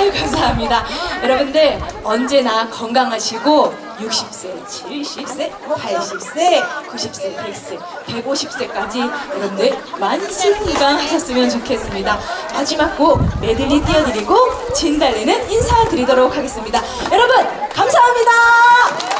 아유 감사합니다. 여러분들 언제나 건강하시고 60세, 70세, 80세, 90세, 100세, 150세까지 여러분들 만승건강하셨으면 좋겠습니다. 마지막 곡 메들리 띄워드리고 진달래는 인사드리도록 하겠습니다. 여러분 감사합니다.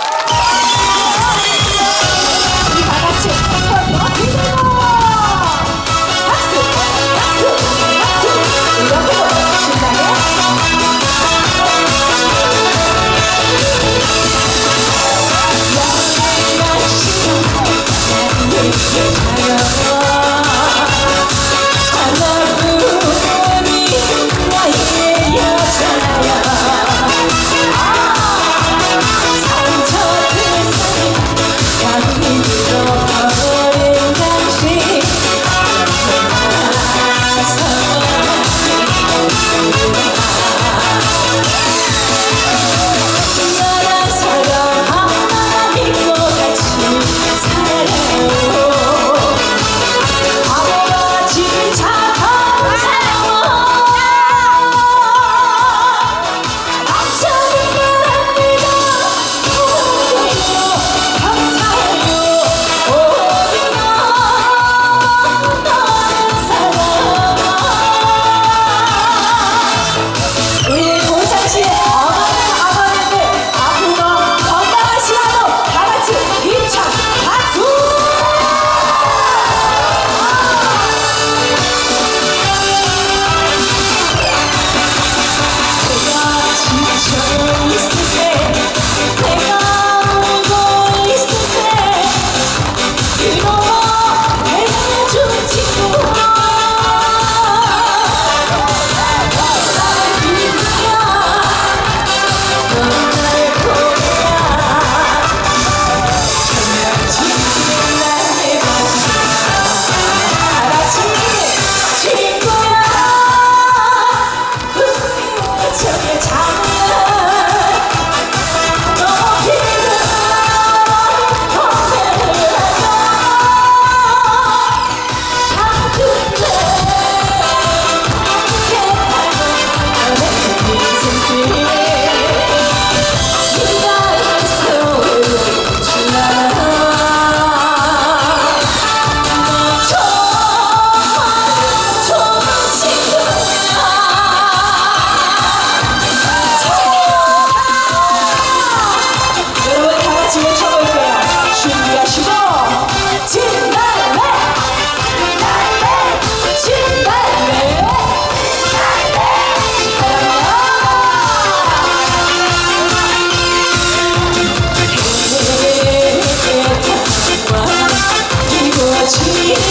cheese.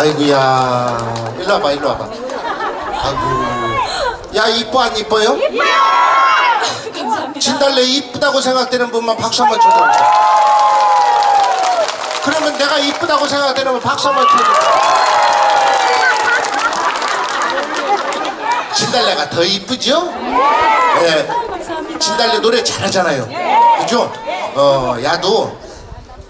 아이고야 일로 와봐 일로 와봐 아이고 야 이뻐 안 이뻐요? 감사합니다. 진달래 이쁘다고 생각되는 분만 박수 한번 쳐줘보세요 그러면 내가 이쁘다고 생각되는 분 박수 한번 쳐줘 진달래가 더 이쁘죠? 네. 진달래 노래 잘하잖아요. 그죠? 어, 야도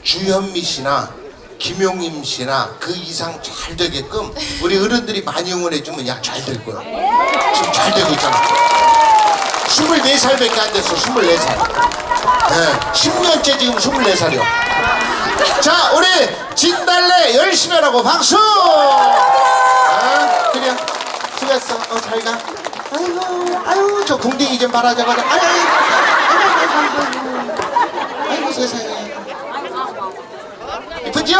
주현미 씨나 김용임 씨나 그 이상 잘 되게끔 우리 어른들이 많이 응원해주면 야 잘 될 거야. 지금 잘 되고 있잖아. 24살밖에 안 됐어 24살. 네, 10년째 지금 24살이요. 자 우리 진달래 열심히 하라고 박수! 아, 그래 수고했어. 어, 잘가. 아이고 아유 저 궁뎅이 좀 말하자마자. 아유 아유 아유 아유 아유 아이고 세상에. 이쁘지요?